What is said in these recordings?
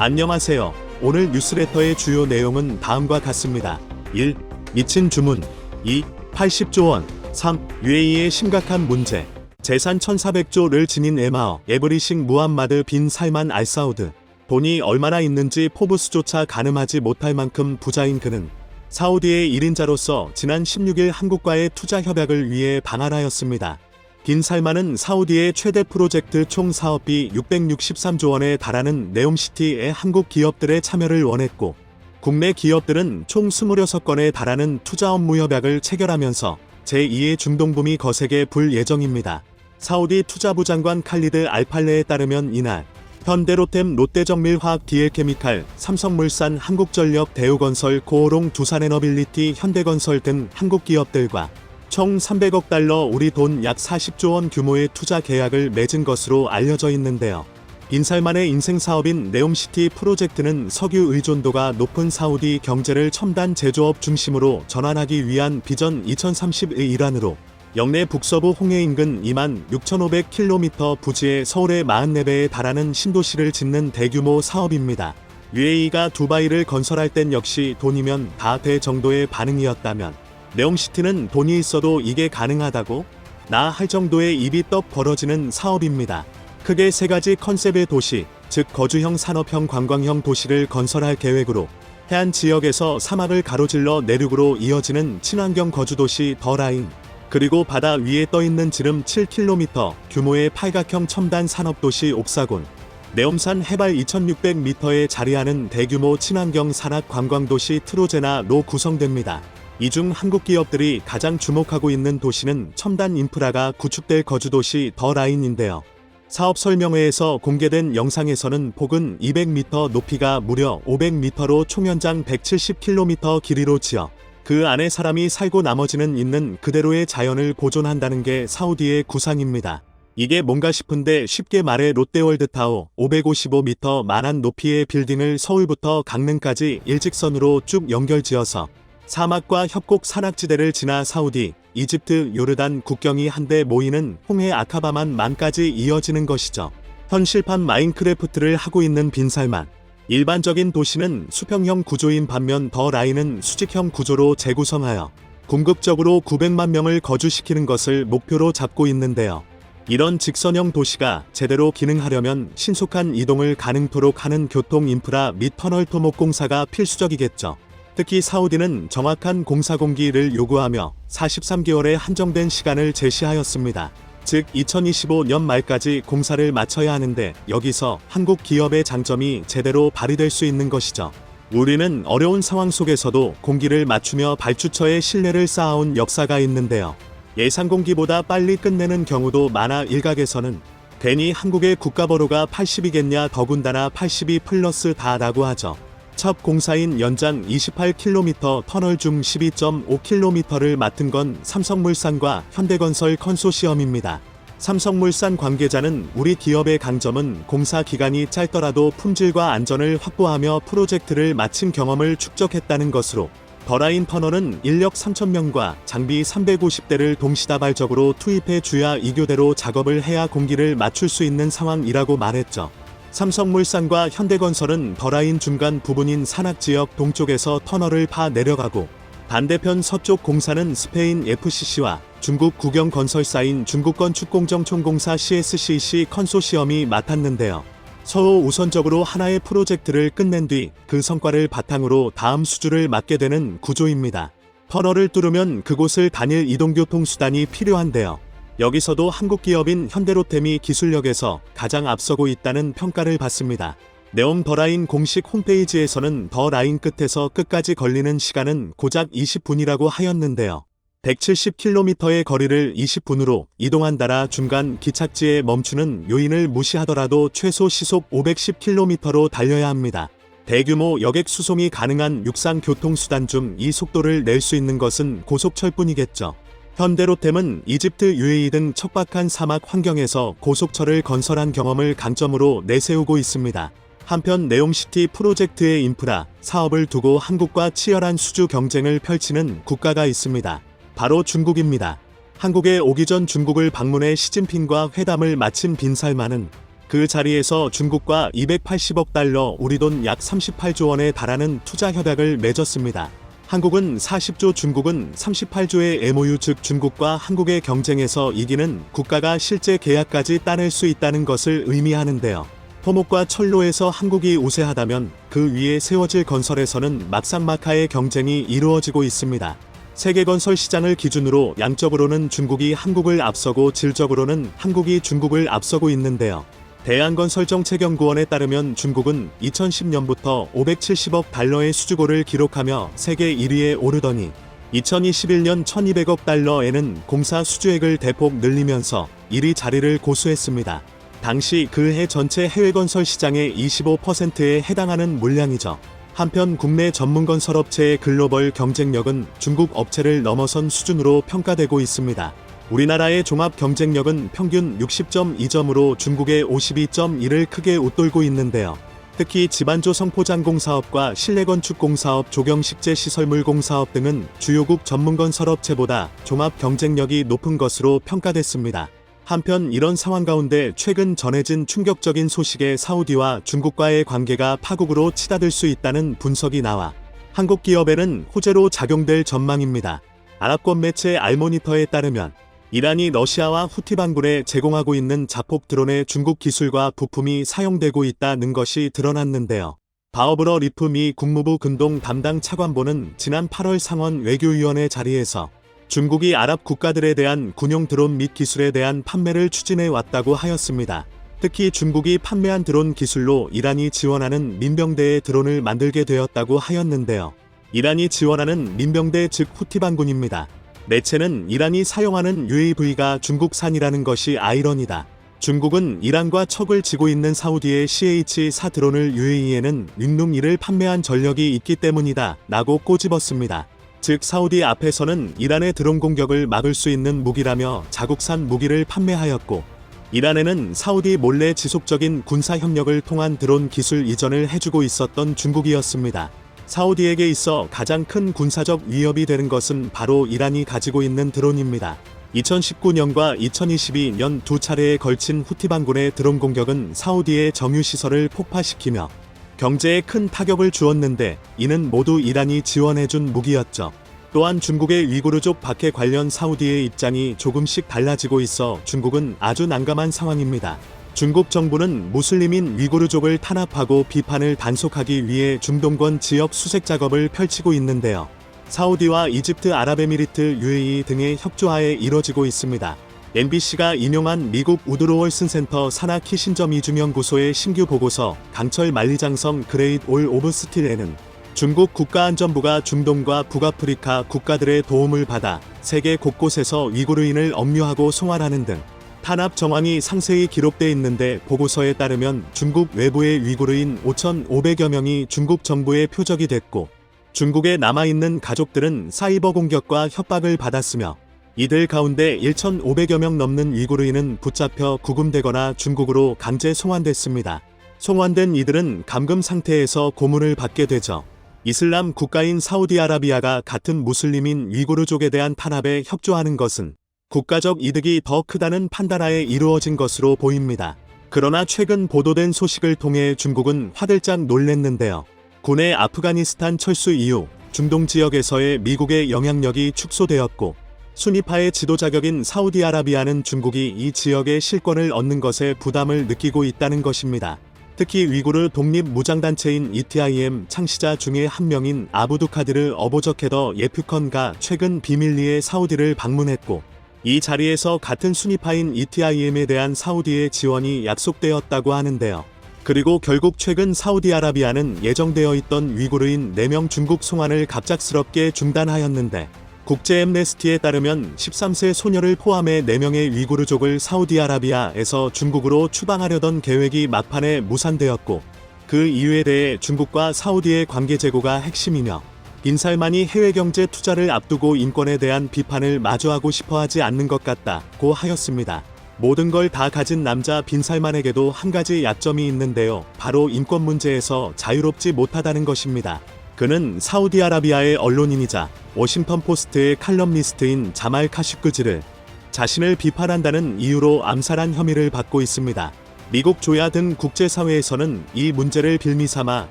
안녕하세요. 오늘 뉴스레터의 주요 내용은 다음과 같습니다. 1. 미친 주문 2. 80조 원 3. UAE의 심각한 문제 재산 1400조를 지닌 에마어 에브리싱 무함마드 빈 살만 알사우드 돈이 얼마나 있는지 포브스조차 가늠하지 못할 만큼 부자인 그는 사우디의 1인자로서 지난 16일 한국과의 투자 협약을 위해 방한하였습니다. 빈 살만은 사우디의 최대 프로젝트 총 사업비 663조 원에 달하는 네옴시티의 한국 기업들의 참여를 원했고 국내 기업들은 총 26건에 달하는 투자 업무 협약을 체결하면서 제2의 중동붐이 거세게 불 예정입니다. 사우디 투자부 장관 칼리드 알팔레에 따르면 이날 현대로템 롯데정밀화학 디엘케미칼, 삼성물산, 한국전력, 대우건설, 고호롱, 두산에너빌리티, 현대건설 등 한국 기업들과 총 300억 달러 우리 돈 약 40조 원 규모의 투자 계약을 맺은 것으로 알려져 있는데요. 인살만의 인생 사업인 네옴시티 프로젝트는 석유 의존도가 높은 사우디 경제를 첨단 제조업 중심으로 전환하기 위한 비전 2030의 일환으로 영내 북서부 홍해 인근 2만 6,500km 부지의 서울의 44배에 달하는 신도시를 짓는 대규모 사업입니다. UAE가 두바이를 건설할 땐 역시 돈이면 다 돼 정도의 반응이었다면 네옴시티는 돈이 있어도 이게 가능하다고? 나 할 정도의 입이 떡 벌어지는 사업입니다. 크게 세 가지 컨셉의 도시, 즉 거주형 산업형 관광형 도시를 건설할 계획으로 해안 지역에서 사막을 가로질러 내륙으로 이어지는 친환경 거주도시 더 라인, 그리고 바다 위에 떠 있는 지름 7km 규모의 팔각형 첨단 산업도시 옥사곤, 네옴산 해발 2600m에 자리하는 대규모 친환경 산악 관광도시 트로제나로 구성됩니다. 이 중 한국 기업들이 가장 주목하고 있는 도시는 첨단 인프라가 구축될 거주도시 더 라인인데요. 사업 설명회에서 공개된 영상에서는 폭은 200m 높이가 무려 500m로 총 연장 170km 길이로 지어 그 안에 사람이 살고 나머지는 있는 그대로의 자연을 보존한다는 게 사우디의 구상입니다. 이게 뭔가 싶은데 쉽게 말해 롯데월드타워 555m 만한 높이의 빌딩을 서울부터 강릉까지 일직선으로 쭉 연결지어서 사막과 협곡 산악지대를 지나 사우디, 이집트, 요르단 국경이 한데 모이는 홍해 아카바만 만까지 이어지는 것이죠. 현실판 마인크래프트를 하고 있는 빈살만. 일반적인 도시는 수평형 구조인 반면 더 라인은 수직형 구조로 재구성하여 궁극적으로 900만 명을 거주시키는 것을 목표로 잡고 있는데요. 이런 직선형 도시가 제대로 기능하려면 신속한 이동을 가능토록 하는 교통 인프라 및 터널 토목 공사가 필수적이겠죠. 특히 사우디는 정확한 공사 공기를 요구하며 43개월의 한정된 시간을 제시하였습니다. 즉 2025년 말까지 공사를 마쳐야 하는데 여기서 한국 기업의 장점이 제대로 발휘될 수 있는 것이죠. 우리는 어려운 상황 속에서도 공기를 맞추며 발주처의 신뢰를 쌓아온 역사가 있는데요. 예상 공기보다 빨리 끝내는 경우도 많아 일각에서는 괜히 한국의 국가번호가 80이겠냐 더군다나 80이 플러스 다라고 하죠. 첫 공사인 연장 28km 터널 중 12.5km를 맡은 건 삼성물산과 현대건설 컨소시엄입니다. 삼성물산 관계자는 우리 기업의 강점은 공사 기간이 짧더라도 품질과 안전을 확보하며 프로젝트를 마친 경험을 축적했다는 것으로 더라인 터널은 인력 3,000명과 장비 350대를 동시다발적으로 투입해 주야 이 교대로 작업을 해야 공기를 맞출 수 있는 상황이라고 말했죠. 삼성물산과 현대건설은 더라인 중간 부분인 산악지역 동쪽에서 터널을 파 내려가고 반대편 서쪽 공사는 스페인 FCC와 중국 국영건설사인 중국건축공정총공사 CSCC 컨소시엄이 맡았는데요. 서로 우선적으로 하나의 프로젝트를 끝낸 뒤 그 성과를 바탕으로 다음 수주를 맡게 되는 구조입니다. 터널을 뚫으면 그곳을 다닐 이동교통수단이 필요한데요. 여기서도 한국 기업인 현대로템이 기술력에서 가장 앞서고 있다는 평가를 받습니다. 네옴 더라인 공식 홈페이지에서는 더 라인 끝에서 끝까지 걸리는 시간은 고작 20분이라고 하였는데요. 170km의 거리를 20분으로 이동한다라 중간 기착지에 멈추는 요인을 무시하더라도 최소 시속 510km로 달려야 합니다. 대규모 여객 수송이 가능한 육상 교통수단 중 이 속도를 낼 수 있는 것은 고속철뿐이겠죠. 현대로템은 이집트 UAE 등 척박한 사막 환경에서 고속철을 건설한 경험을 강점으로 내세우고 있습니다. 한편 네옴시티 프로젝트의 인프라, 사업을 두고 한국과 치열한 수주 경쟁을 펼치는 국가가 있습니다. 바로 중국입니다. 한국에 오기 전 중국을 방문해 시진핑과 회담을 마친 빈살만은 그 자리에서 중국과 280억 달러 우리 돈 약 38조 원에 달하는 투자 협약을 맺었습니다. 한국은 40조 중국은 38조의 MOU 즉 중국과 한국의 경쟁에서 이기는 국가가 실제 계약까지 따낼 수 있다는 것을 의미하는데요. 토목과 철로에서 한국이 우세하다면 그 위에 세워질 건설에서는 막상막하의 경쟁이 이루어지고 있습니다. 세계 건설 시장을 기준으로 양적으로는 중국이 한국을 앞서고 질적으로는 한국이 중국을 앞서고 있는데요. 대한건설정책연구원에 따르면 중국은 2010년부터 570억 달러의 수주고를 기록하며 세계 1위에 오르더니 2021년 1200억 달러에는 공사 수주액을 대폭 늘리면서 1위 자리를 고수했습니다. 당시 그 해 전체 해외 건설 시장의 25%에 해당하는 물량이죠. 한편 국내 전문 건설업체의 글로벌 경쟁력은 중국 업체를 넘어선 수준으로 평가되고 있습니다. 우리나라의 종합 경쟁력은 평균 60.2점으로 중국의 52.1을 크게 웃돌고 있는데요. 특히 집안조 성포장공 사업과 실내건축 공 사업, 조경식재 시설물 공 사업 등은 주요국 전문건설업체보다 종합 경쟁력이 높은 것으로 평가됐습니다. 한편 이런 상황 가운데 최근 전해진 충격적인 소식에 사우디와 중국과의 관계가 파국으로 치닫을 수 있다는 분석이 나와 한국 기업에는 호재로 작용될 전망입니다. 아랍권 매체 알모니터에 따르면 이란이 러시아와 후티 반군에 제공하고 있는 자폭 드론의 중국 기술과 부품이 사용되고 있다는 것이 드러났는데요. 바오브러 리프 미 국무부 근동 담당 차관보는 지난 8월 상원 외교위원회 자리에서 중국이 아랍 국가들에 대한 군용 드론 및 기술에 대한 판매를 추진해 왔다고 하였습니다. 특히 중국이 판매한 드론 기술로 이란이 지원하는 민병대의 드론을 만들게 되었다고 하였는데요. 이란이 지원하는 민병대 즉 후티 반군입니다. 매체는 이란이 사용하는 UAV가 중국산이라는 것이 아이러니다. 중국은 이란과 척을 지고 있는 사우디의 CH-4 드론을 UAE에는 윈룸 1을 판매한 전력이 있기 때문이다 라고 꼬집었습니다. 즉 사우디 앞에서는 이란의 드론 공격을 막을 수 있는 무기라며 자국산 무기를 판매하였고 이란에는 사우디 몰래 지속적인 군사 협력을 통한 드론 기술 이전을 해주고 있었던 중국이었습니다. 사우디에게 있어 가장 큰 군사적 위협이 되는 것은 바로 이란이 가지고 있는 드론입니다. 2019년과 2022년 두 차례에 걸친 후티 반군의 드론 공격은 사우디의 정유 시설을 폭파시키며 경제에 큰 타격을 주었는데 이는 모두 이란이 지원해준 무기였죠. 또한 중국의 위구르족 박해 관련 사우디의 입장이 조금씩 달라지고 있어 중국은 아주 난감한 상황입니다. 중국 정부는 무슬림인 위구르족을 탄압하고 비판을 단속하기 위해 중동권 지역 수색 작업을 펼치고 있는데요. 사우디와 이집트 아랍에미리트 UAE 등의 협조하에 이뤄지고 있습니다. MBC가 인용한 미국 우드로월슨 센터 산하 키신점 이중연구소의 신규 보고서 강철 만리장성 그레이드 올 오브 스틸에는 중국 국가안전부가 중동과 북아프리카 국가들의 도움을 받아 세계 곳곳에서 위구르인을 억류하고 송환하는 등 탄압 정황이 상세히 기록돼 있는데 보고서에 따르면 중국 외부의 위구르인 5,500여 명이 중국 정부의 표적이 됐고 중국에 남아있는 가족들은 사이버 공격과 협박을 받았으며 이들 가운데 1,500여 명 넘는 위구르인은 붙잡혀 구금되거나 중국으로 강제 송환됐습니다. 송환된 이들은 감금 상태에서 고문을 받게 되죠. 이슬람 국가인 사우디아라비아가 같은 무슬림인 위구르족에 대한 탄압에 협조하는 것은 국가적 이득이 더 크다는 판단하에 이루어진 것으로 보입니다. 그러나 최근 보도된 소식을 통해 중국은 화들짝 놀랬는데요. 군의 아프가니스탄 철수 이후 중동 지역에서의 미국의 영향력이 축소되었고 순위파의 지도 자격인 사우디아라비아는 중국이 이 지역의 실권을 얻는 것에 부담을 느끼고 있다는 것입니다. 특히 위구르 독립 무장단체인 ETIM 창시자 중의 한 명인 아부두카드르 어보저케더 예프컨가 최근 비밀리에 사우디를 방문했고 이 자리에서 같은 순위파인 ETIM에 대한 사우디의 지원이 약속되었다고 하는데요. 그리고 결국 최근 사우디아라비아는 예정되어 있던 위구르인 4명 중국 송환을 갑작스럽게 중단하였는데 국제 엠네스티에 따르면 13세 소녀를 포함해 4명의 위구르족을 사우디아라비아에서 중국으로 추방하려던 계획이 막판에 무산되었고 그 이유에 대해 중국과 사우디의 관계 제고가 핵심이며 빈살만이 해외 경제 투자를 앞두고 인권에 대한 비판을 마주하고 싶어 하지 않는 것 같다고 하였습니다. 모든 걸 다 가진 남자 빈살만에게도 한 가지 약점이 있는데요. 바로 인권 문제에서 자유롭지 못하다는 것입니다. 그는 사우디아라비아의 언론인이자 워싱턴 포스트의 칼럼니스트인 자말 카슈크지를 자신을 비판한다는 이유로 암살한 혐의를 받고 있습니다. 미국 조야 등 국제사회에서는 이 문제를 빌미삼아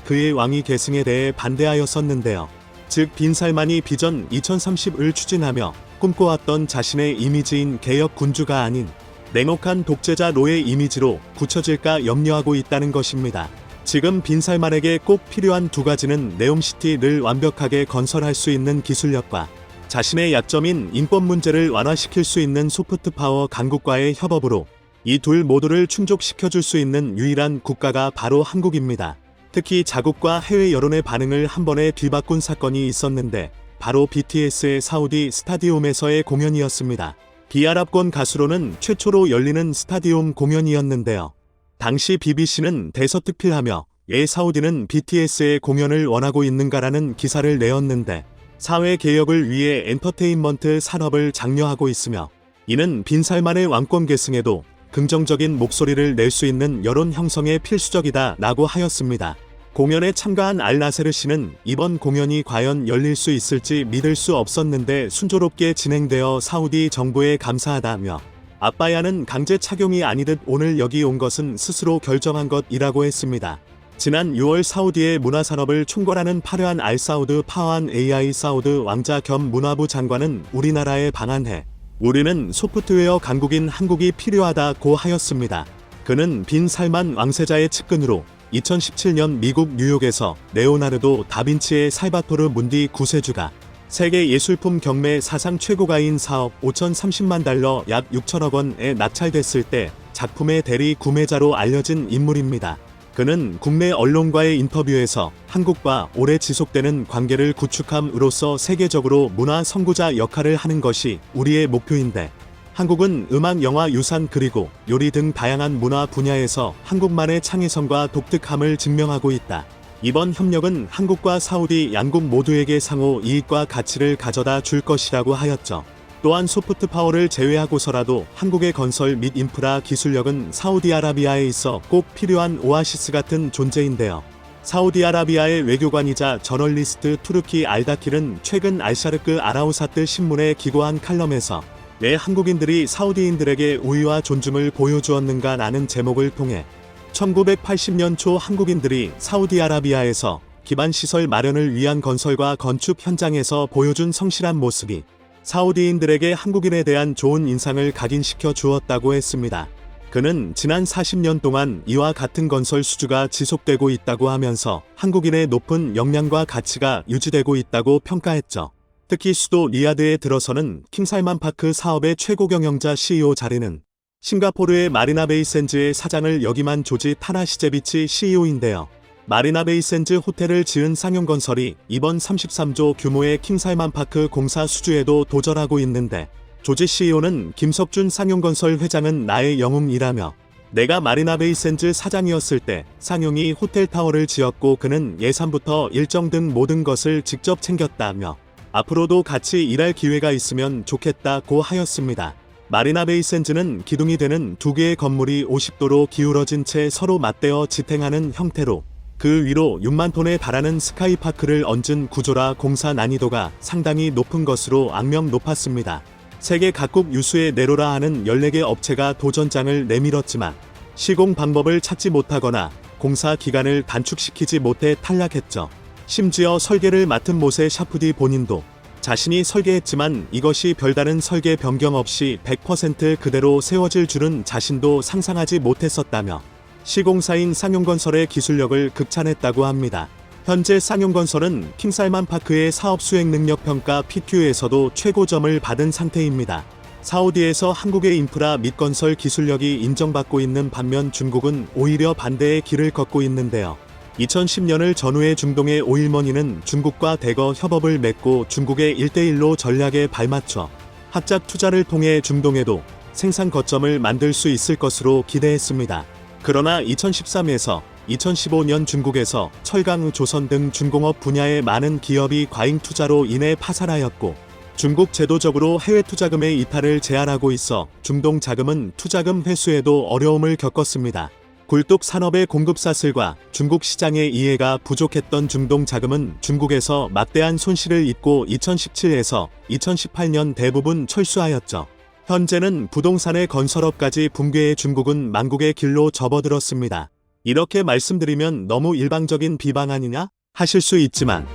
그의 왕위 계승에 대해 반대하였었는데요. 즉 빈살만이 비전 2030을 추진하며 꿈꿔왔던 자신의 이미지인 개혁 군주가 아닌 냉혹한 독재자 로의 이미지로 굳혀질까 염려하고 있다는 것입니다. 지금 빈살만에게 꼭 필요한 두 가지는 네옴시티를 완벽하게 건설할 수 있는 기술력과 자신의 약점인 인법 문제를 완화시킬 수 있는 소프트 파워 강국과의 협업으로 이 둘 모두를 충족시켜 줄 수 있는 유일한 국가가 바로 한국입니다. 특히 자국과 해외 여론의 반응을 한 번에 뒤바꾼 사건이 있었는데 바로 BTS의 사우디 스타디움에서의 공연이었습니다. 비아랍권 가수로는 최초로 열리는 스타디움 공연이었는데요. 당시 BBC는 대서특필하며 예 사우디는 BTS의 공연을 원하고 있는가라는 기사를 내었는데 사회 개혁을 위해 엔터테인먼트 산업을 장려하고 있으며 이는 빈살만의 왕권 계승에도 긍정적인 목소리를 낼 수 있는 여론 형성에 필수적이다 라고 하였습니다. 공연에 참가한 알나세르 씨는 이번 공연이 과연 열릴 수 있을지 믿을 수 없었는데 순조롭게 진행되어 사우디 정부에 감사하다며 아빠야는 강제 착용이 아니듯 오늘 여기 온 것은 스스로 결정한 것이라고 했습니다. 지난 6월 사우디의 문화산업을 총괄하는 파르한 알 사우드 파완 AI 사우드 왕자 겸 문화부 장관은 우리나라에 방한해 우리는 소프트웨어 강국인 한국이 필요하다고 하였습니다. 그는 빈 살만 왕세자의 측근으로 2017년 미국 뉴욕에서 레오나르도 다빈치의 살바토르 문디 구세주가 세계 예술품 경매 사상 최고가인 사억 5,030만 달러 약 6천억 원에 낙찰됐을 때 작품의 대리 구매자로 알려진 인물입니다. 그는 국내 언론과의 인터뷰에서 한국과 오래 지속되는 관계를 구축함으로써 세계적으로 문화 선구자 역할을 하는 것이 우리의 목표인데 한국은 음악, 영화, 유산 그리고 요리 등 다양한 문화 분야에서 한국만의 창의성과 독특함을 증명하고 있다. 이번 협력은 한국과 사우디 양국 모두에게 상호 이익과 가치를 가져다 줄 것이라고 하였죠. 또한 소프트 파워를 제외하고서라도 한국의 건설 및 인프라 기술력은 사우디아라비아에 있어 꼭 필요한 오아시스 같은 존재인데요. 사우디아라비아의 외교관이자 저널리스트 투르키 알다킬은 최근 알샤르크 아라우사트 신문에 기고한 칼럼에서 왜 한국인들이 사우디인들에게 우위와 존중을 보여주었는가 라는 제목을 통해 1980년 초 한국인들이 사우디아라비아에서 기반 시설 마련을 위한 건설과 건축 현장에서 보여준 성실한 모습이 사우디인들에게 한국인에 대한 좋은 인상을 각인시켜 주었다고 했습니다. 그는 지난 40년 동안 이와 같은 건설 수주가 지속되고 있다고 하면서 한국인의 높은 역량과 가치가 유지되고 있다고 평가했죠. 특히 수도 리야드에 들어서는 킹살만 파크 사업의 최고 경영자 CEO 자리는 싱가포르의 마리나 베이 샌즈의 사장을 역임한 조지 타나시제비치 CEO인데요. 마리나 베이 샌즈 호텔을 지은 상용건설이 이번 33조 규모의 킹살만 파크 공사 수주에도 도전하고 있는데 조지 CEO는 김석준 상용건설 회장은 나의 영웅이라며 내가 마리나 베이 샌즈 사장이었을 때 상용이 호텔 타워를 지었고 그는 예산부터 일정 등 모든 것을 직접 챙겼다며 앞으로도 같이 일할 기회가 있으면 좋겠다고 하였습니다. 마리나 베이 샌즈는 기둥이 되는 두 개의 건물이 50도로 기울어진 채 서로 맞대어 지탱하는 형태로 그 위로 6만 톤에 달하는 스카이파크를 얹은 구조라 공사 난이도가 상당히 높은 것으로 악명 높았습니다. 세계 각국 유수의 네로라 하는 14개 업체가 도전장을 내밀었지만 시공 방법을 찾지 못하거나 공사 기간을 단축시키지 못해 탈락했죠. 심지어 설계를 맡은 모세 샤프디 본인도 자신이 설계했지만 이것이 별다른 설계 변경 없이 100% 그대로 세워질 줄은 자신도 상상하지 못했었다며 시공사인 상용건설의 기술력을 극찬했다고 합니다. 현재 쌍용건설은 킹살만 파크의 사업 수행 능력 평가 PQ에서도 최고점을 받은 상태입니다. 사우디에서 한국의 인프라 및 건설 기술력이 인정받고 있는 반면 중국은 오히려 반대의 길을 걷고 있는데요. 2010년을 전후해 중동의 오일머니는 중국과 대거 협업을 맺고 중국의 1대1로 전략에 발맞춰 학작 투자를 통해 중동에도 생산 거점을 만들 수 있을 것으로 기대했습니다. 그러나 2013에서 2015년 중국에서 철강, 조선 등 중공업 분야의 많은 기업이 과잉 투자로 인해 파산하였고 중국 제도적으로 해외 투자금의 이탈을 제한하고 있어 중동 자금은 투자금 회수에도 어려움을 겪었습니다. 굴뚝 산업의 공급 사슬과 중국 시장의 이해가 부족했던 중동 자금은 중국에서 막대한 손실을 입고 2017에서 2018년 대부분 철수하였죠. 현재는 부동산의 건설업까지 붕괴해 중국은 망국의 길로 접어들었습니다. 이렇게 말씀드리면 너무 일방적인 비방 아니냐? 하실 수 있지만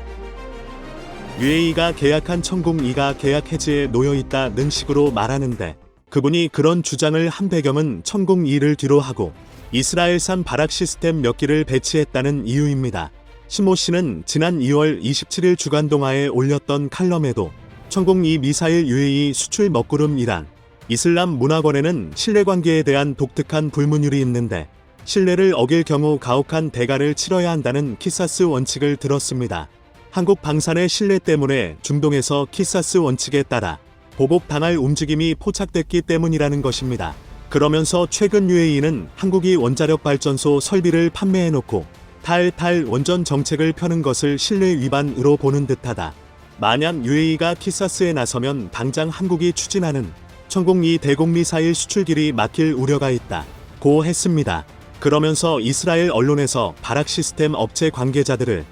UAE가 계약한 천공2가 계약 해지에 놓여 있다는 식으로 말하는데 그분이 그런 주장을 한 배경은 천공2를 뒤로 하고 이스라엘산 발악 시스템 몇 기를 배치했다는 이유입니다. 신모 씨는 지난 2월 27일 주간동화에 올렸던 칼럼에도 천공2 미사일 UAE 수출 먹구름 이란 이슬람 문화권에는 신뢰관계에 대한 독특한 불문율이 있는데 신뢰를 어길 경우 가혹한 대가를 치러야 한다는 키사스 원칙을 들었습니다. 한국 방산의 신뢰 때문에 중동에서 키사스 원칙에 따라 보복당할 움직임이 포착됐기 때문이라는 것입니다. 그러면서 최근 UAE는 한국이 원자력 발전소 설비를 판매해놓고 탈탈 원전 정책을 펴는 것을 신뢰 위반으로 보는 듯하다. 만약 UAE가 키사스에 나서면 당장 한국이 추진하는 천공리 대공미사일 수출길이 막힐 우려가 있다. 고 했습니다. 그러면서 이스라엘 언론에서 발악 시스템 업체 관계자들을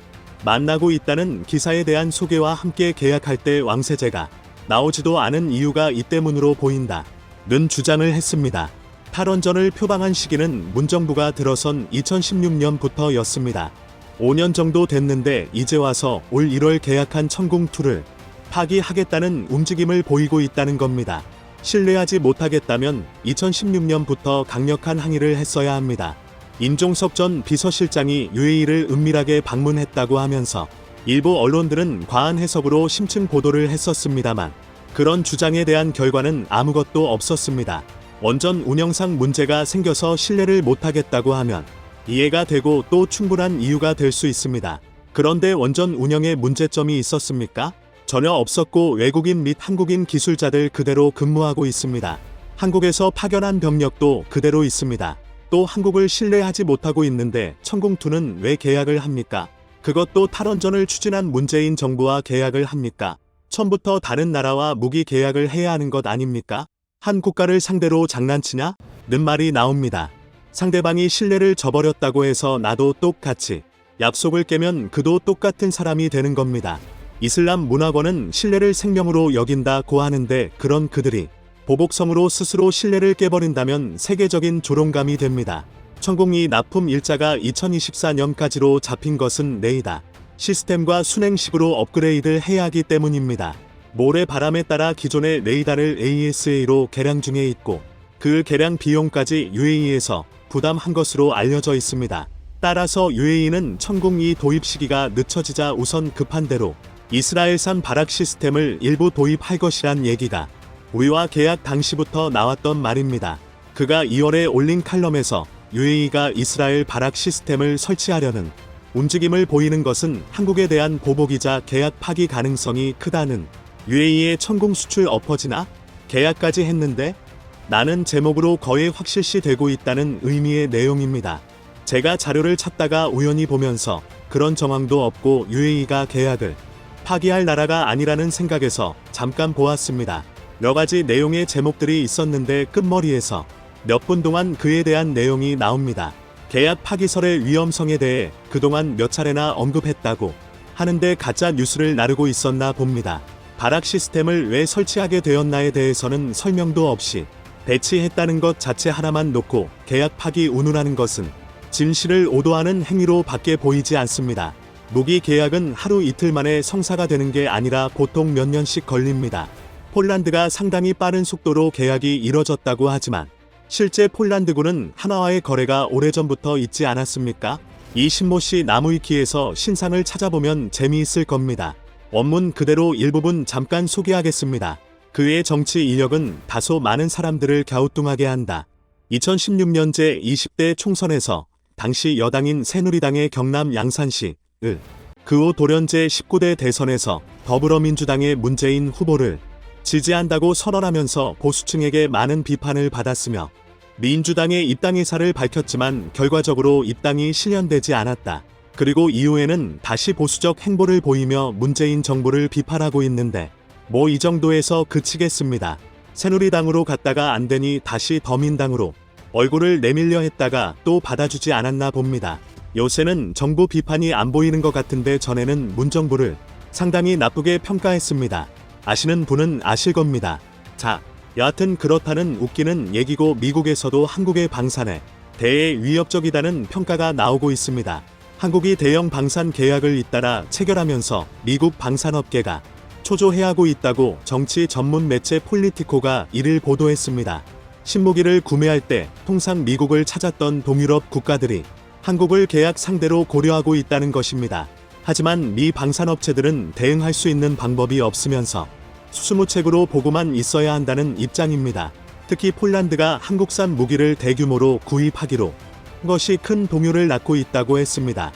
만나고 있다는 기사에 대한 소개와 함께 계약할 때 왕세제가 나오지도 않은 이유가 이 때문으로 보인다. 는 주장을 했습니다. 탈원전을 표방한 시기는 문정부가 들어선 2016년부터였습니다. 5년 정도 됐는데 이제 와서 올 1월 계약한 천궁2를 파기하겠다는 움직임을 보이고 있다는 겁니다. 신뢰하지 못하겠다면 2016년부터 강력한 항의를 했어야 합니다. 임종석 전 비서실장이 UAE를 은밀하게 방문했다고 하면서 일부 언론들은 과한 해석으로 심층 보도를 했었습니다만 그런 주장에 대한 결과는 아무것도 없었습니다. 원전 운영상 문제가 생겨서 신뢰를 못하겠다고 하면 이해가 되고 또 충분한 이유가 될 수 있습니다. 그런데 원전 운영에 문제점이 있었습니까? 전혀 없었고 외국인 및 한국인 기술자들 그대로 근무하고 있습니다. 한국에서 파견한 병력도 그대로 있습니다. 또 한국을 신뢰하지 못하고 있는데 천공투는 왜 계약을 합니까? 그것도 탈원전을 추진한 문재인 정부와 계약을 합니까? 처음부터 다른 나라와 무기 계약을 해야 하는 것 아닙니까? 한 국가를 상대로 장난치냐? 는 말이 나옵니다. 상대방이 신뢰를 저버렸다고 해서 나도 똑같이 약속을 깨면 그도 똑같은 사람이 되는 겁니다. 이슬람 문화권은 신뢰를 생명으로 여긴다고 하는데 그런 그들이 보복성으로 스스로 신뢰를 깨버린다면 세계적인 조롱감이 됩니다. 천공이 납품 일자가 2024년까지로 잡힌 것은 내이다. 시스템과 순행식으로 업그레이드를 해야 하기 때문입니다. 모래 바람에 따라 기존의 레이더를 ASA로 개량 중에 있고 그 개량 비용까지 UAE에서 부담한 것으로 알려져 있습니다. 따라서 UAE는 천공이 도입 시기가 늦춰지자 우선 급한 대로 이스라엘산 발악 시스템을 일부 도입할 것이란 얘기가 우리와 계약 당시부터 나왔던 말입니다. 그가 2월에 올린 칼럼에서 UAE가 이스라엘 발악 시스템을 설치하려는 움직임을 보이는 것은 한국에 대한 보복이자 계약 파기 가능성이 크다는 UAE의 천공 수출 엎어지나 계약까지 했는데 나는 제목으로 거의 확실시 되고 있다는 의미의 내용입니다. 제가 자료를 찾다가 우연히 보면서 그런 정황도 없고 UAE가 계약을 파기할 나라가 아니라는 생각에서 잠깐 보았습니다. 몇 가지 내용의 제목들이 있었는데 끝머리에서 몇 분 동안 그에 대한 내용이 나옵니다. 계약 파기설의 위험성에 대해 그동안 몇 차례나 언급했다고 하는데 가짜 뉴스를 나르고 있었나 봅니다. 발악 시스템을 왜 설치하게 되었나에 대해서는 설명도 없이 배치했다는 것 자체 하나만 놓고 계약 파기 운운하는 것은 진실을 오도하는 행위로 밖에 보이지 않습니다. 무기 계약은 하루 이틀 만에 성사가 되는 게 아니라 보통 몇 년씩 걸립니다. 폴란드가 상당히 빠른 속도로 계약이 이뤄졌다고 하지만 실제 폴란드군은 하나와의 거래가 오래전부터 있지 않았습니까? 이 신모 씨 나무위키에서 신상을 찾아보면 재미있을 겁니다. 원문 그대로 일부분 잠깐 소개하겠습니다. 그의 정치 이력은 다소 많은 사람들을 갸우뚱하게 한다. 2016년 제 20대 총선에서 당시 여당인 새누리당의 경남 양산시 을, 그 후 돌연제 19대 대선에서 더불어민주당의 문재인 후보를 지지한다고 선언하면서 보수층에게 많은 비판을 받았으며 민주당의 입당 의사를 밝혔지만 결과적으로 입당이 실현되지 않았다. 그리고 이후에는 다시 보수적 행보를 보이며 문재인 정부를 비판하고 있는데 뭐 이 정도에서 그치겠습니다. 새누리당으로 갔다가 안 되니 다시 더민당으로 얼굴을 내밀려 했다가 또 받아주지 않았나 봅니다. 요새는 정부 비판이 안 보이는 것 같은데 전에는 문정부를 상당히 나쁘게 평가했습니다. 아시는 분은 아실 겁니다. 자, 여하튼 그렇다는 웃기는 얘기고 미국에서도 한국의 방산에 대해 위협적이다는 평가가 나오고 있습니다. 한국이 대형 방산 계약을 잇따라 체결하면서 미국 방산업계가 초조해하고 있다고 정치 전문 매체 폴리티코가 이를 보도했습니다. 신무기를 구매할 때 통상 미국을 찾았던 동유럽 국가들이 한국을 계약 상대로 고려하고 있다는 것입니다. 하지만 미 방산업체들은 대응할 수 있는 방법이 없으면서 수수무책으로 보고만 있어야 한다는 입장입니다. 특히 폴란드가 한국산 무기를 대규모로 구입하기로 것이 큰 동요를 낳고 있다고 했습니다.